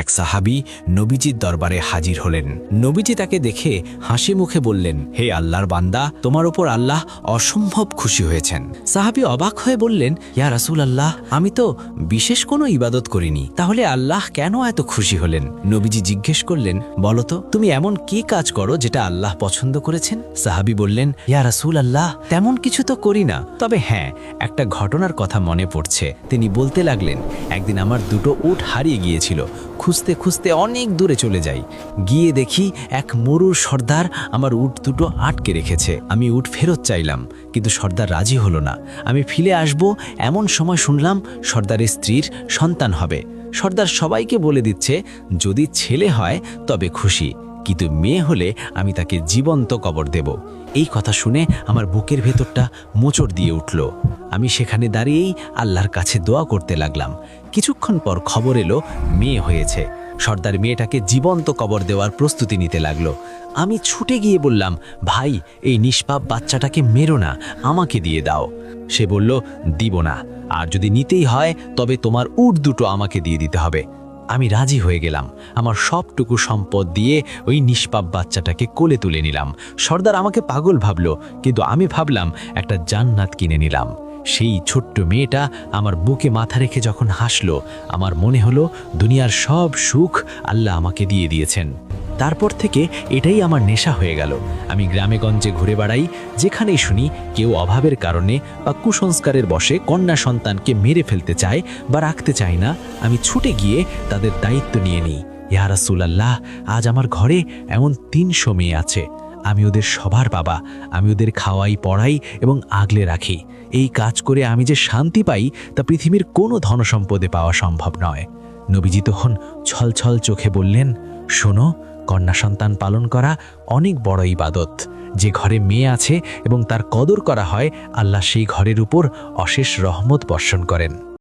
এক সাহাবি নবীজির দরবারে হাজির হলেন। নবীজি তাকে দেখে হাসি মুখে বললেন, হে আল্লাহর বান্দা, তোমার ওপর আল্লাহ অসম্ভব খুশি হয়েছেন। সাহাবি অবাক হয়ে বললেন, ইয়া রাসূল আল্লাহ আমি তো বিশেষ কোনো ইবাদত করিনি, তাহলে আল্লাহ কেন এত খুশি হলেন? নবীজি জিজ্ঞেস করলেন, বলো তো, তুমি এমন কি কাজ করো যেটা আল্লাহ পছন্দ করেছেন? সাহাবি বললেন, ইয়া রাসূল আল্লাহ তেমন কিছু তো করি না। তবে হ্যাঁ একটা ঘটনার কথা মনে পড়ছে। তিনি বলতে লাগলেন, একদিন আমার দুটো উট হারিয়ে গিয়েছিল খুঁজতে খুঁজতে অনেক দূরে চলে যাই। গিয়ে দেখি এক মরুর সর্দার আমার উট দুটো আটকে রেখেছে। আমি উট ফেরত চাইলাম, কিন্তু সর্দার রাজি হলো না। আমি ফিরে আসব, এমন সময় শুনলাম সর্দারের স্ত্রীর সন্তান হবে। সর্দার সবাইকে বলে দিচ্ছে, যদি ছেলে হয় তবে খুশি, কিন্তু মেয়ে হলে আমি তাকে জীবন্ত কবর দেব। এই কথা শুনে আমার বুকের ভেতরটা মোচড় দিয়ে উঠল। আমি সেখানে দাঁড়িয়েই আল্লাহর কাছে দোয়া করতে লাগলাম। কিছুক্ষণ পর খবর এলো, মেয়ে হয়েছে। সর্দার মেয়েটাকে জীবন্ত কবর দেওয়ার প্রস্তুতি নিতে লাগল। আমি ছুটে গিয়ে বললাম, ভাই, এই নিষ্পাপ বাচ্চাটাকে মেরো না, আমাকে দিয়ে দাও। সে বলল, দিব না। আর যদি নিতেই হয়, তবে তোমার উট দুটো আমাকে দিয়ে দিতে হবে। আমি রাজি হয়ে গেলাম। আমার সবটুকু সম্পদ দিয়ে ওই নিষ্পাপ বাচ্চাটাকে কোলে তুলে নিলাম। সর্দার আমাকে পাগল ভাবল, কিন্তু আমি ভাবলাম, একটা জান্নাত কিনে নিলাম। সেই ছোট্ট মেয়েটা আমার বুকে মাথা রেখে যখন হাসলো, আমার মনে হলো দুনিয়ার সব সুখ আল্লাহ আমাকে দিয়ে দিয়েছেন। তারপর থেকে এটাই আমার নেশা হয়ে গেল। আমি গ্রামে গঞ্জে ঘুরে বেড়াই, যেখানেই শুনি কেউ অভাবের কারণে বা কুসংস্কারের বশে কন্যা সন্তানকে মেরে ফেলতে চায় বা রাখতে চায় না, আমি ছুটে গিয়ে তাদের দায়িত্ব নিয়ে নিই। ইয়া রাসূলাল্লাহ, আজ আমার ঘরে এমন তিনশো মেয়ে আছে। আমি ওদের সবার বাবা, আমি ওদের খাওয়াই, পড়াই এবং আগলে রাখি। এই কাজ করে আমি যে শান্তি পাই, তা পৃথিবীর কোনো ধনসম্পদে পাওয়া সম্ভব নয়। নবীজি তখন ছলছল চোখে বললেন, শোনো, কন্যা সন্তান পালন করা অনেক বড় ইবাদত। যে ঘরে মেয়ে আছে এবং তার কদর করা হয়, আল্লাহ সেই ঘরের উপর অশেষ রহমত বর্ষণ করেন।